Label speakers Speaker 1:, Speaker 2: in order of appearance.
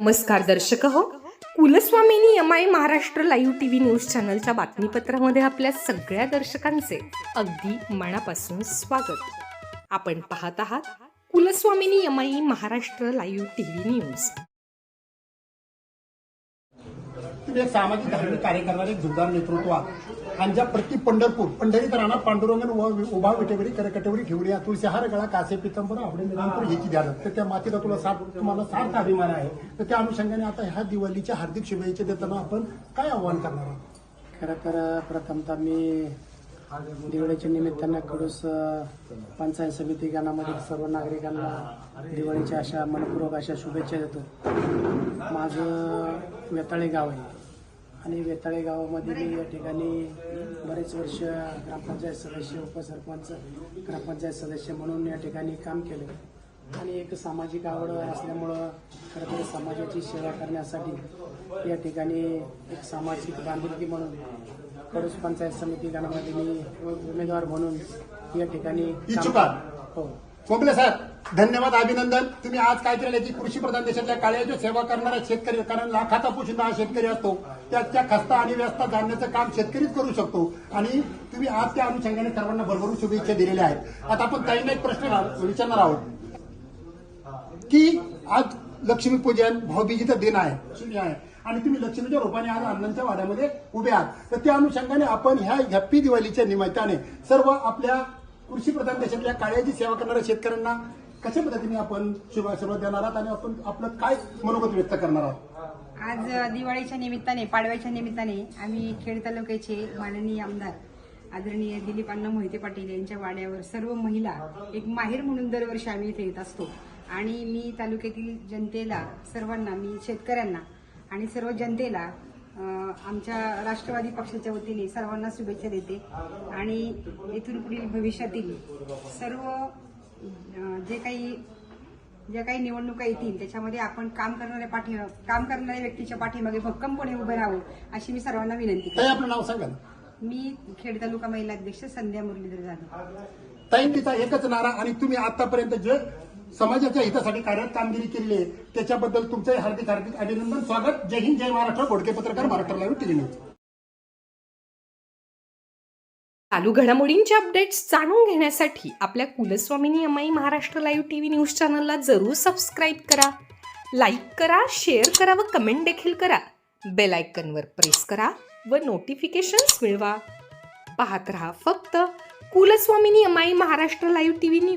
Speaker 1: नमस्कार दर्शक हो. Kulswamini M I Maharashtra live T V news चॅनलच्या बातमीपत्रामध्ये आपल्या सगळ्या दर्शकांचे अगदी मनापासून स्वागत. आपण पाहत आहात Kulswamini M I Maharashtra live T V news.
Speaker 2: तुम्ही एक सामाजिक धार्मिक कार्य करणारे एक जोरदार नेतृत्व आहात आणि ज्या प्रति पंढरपूर पंढरीत पांडुरंगन व उभा विटेवरी करकटेवरी ठेवली या. तुळशीहार गळा कासे पितंबर आवडे निरंतर ह्याची द्याल तर त्या मातीला तुला साथ तुम्हाला सार्थ अभिमान आहे. तर त्या अनुषंगाने आता ह्या दिवाळीच्या हार्दिक शुभेच्छा देताना आपण काय आव्हान करणार आहोत?
Speaker 3: खरं तर प्रथमतः मी दिवाळीच्या निमित्तानं कडूस पंचायत समिती गणामधील सर्व नागरिकांना दिवाळीच्या अशा मनपूर्वक अशा शुभेच्छा देतो. माझं वेताळे गाव आहे. आणि वेताळे गावामध्ये मी या ठिकाणी बरेच वर्ष ग्रामपंचायत सदस्य उपसरपंच ग्रामपंचायत सदस्य म्हणून या ठिकाणी काम केलं. आणि एक सामाजिक आवड असल्यामुळं खरं तर समाजाची सेवा करण्यासाठी या ठिकाणी एक सामाजिक बांधिलकी म्हणून कडूस पंचायत समिती गणामध्ये मी उमेदवार म्हणून या ठिकाणी
Speaker 2: इच्छुक आहात?
Speaker 3: हो.
Speaker 2: साहेब धन्यवाद अभिनंदन. तुम्ही आज काय केलं की कृषी प्रधान देशातल्या काळ्याच्या सेवा करणारा शेतकरी कारण लाखाचा पोशिंदा हा शेतकरी असतो. त्याच्या खस्ता आणि व्यस्ता जाणण्याचं काम शेतकरीच करू शकतो. आणि तुम्ही आज त्या अनुषंगाने सर्वांना भरभरून शुभेच्छा दिलेल्या आहेत. आता आपण ताईंना एक प्रश्न विचारणार आहोत. की आज लक्ष्मीपूजन भाऊबीजीचा दिन आहे शून्य आहे. आणि तुम्ही लक्ष्मीच्या रूपाने आज अण्णांच्या वाड्यामध्ये उभे आहात. तर त्या अनुषंगाने आपण ह्या हॅप्पी दिवाळीच्या निमित्ताने सर्व आपल्या कृषी प्रधान देशातल्या काळ्याची सेवा करणाऱ्या शेतकऱ्यांना कशा पद्धतीने आपण शुभ सुरुवात देणार आहात आणि आपण आपलं काय मनोगत व्यक्त करणार आहोत?
Speaker 4: आज दिवाळीच्या निमित्ताने पाडव्याच्या निमित्ताने आम्ही खेड तालुक्याचे माननीय आमदार आदरणीय दिलीप अण्णा मोहिते पाटील यांच्या वाड्यावर सर्व महिला एक माहेर म्हणून दरवर्षी आम्ही इथे येत असतो. आणि मी तालुक्यातील जनतेला सर्वांना मी शेतकऱ्यांना आणि सर्व जनतेला आमच्या राष्ट्रवादी पक्षाच्या वतीने सर्वांना शुभेच्छा देते. आणि इथून पुढील भविष्यातील सर्व जे काही ज्या काही निवडणुका येतील त्याच्यामध्ये आपण काम करणाऱ्या पाठी काम करणाऱ्या व्यक्तीच्या पाठीमागे भक्कमपणे उभे राहू अशी मी सर्वांना विनंती करते.
Speaker 2: आपलं नाव सांगा
Speaker 4: मी खेड तालुका महिला अध्यक्ष संध्या मुरलीधर जाधव.
Speaker 2: ताई तिचा एकच नारा आणि तुम्ही आतापर्यंत जे समाजाच्या हितासाठी कार्यरत कामगिरी केली आहे. त्याच्याबद्दल तुमचे हार्दिक हार्दिक अभिनंदन. स्वागत. जय हिंद जय महाराष्ट्र. घोडके पत्रकार महाराष्ट्र लाईव्ह टीव्ही न्यूज.
Speaker 1: चालू घडामोडींचे अपडेट्स जाणून घेण्यासाठी आपल्या Kulswamini Amai Maharashtra live TV news चॅनलला जरूर सबस्क्राईब करा. लाईक करा शेअर करा व कमेंट देखील करा. बेल आयकनवर प्रेस करा व नोटिफिकेशन्स मिळवा. पाहत रहा फक्त Kulswamini Amai Maharashtra live TV news.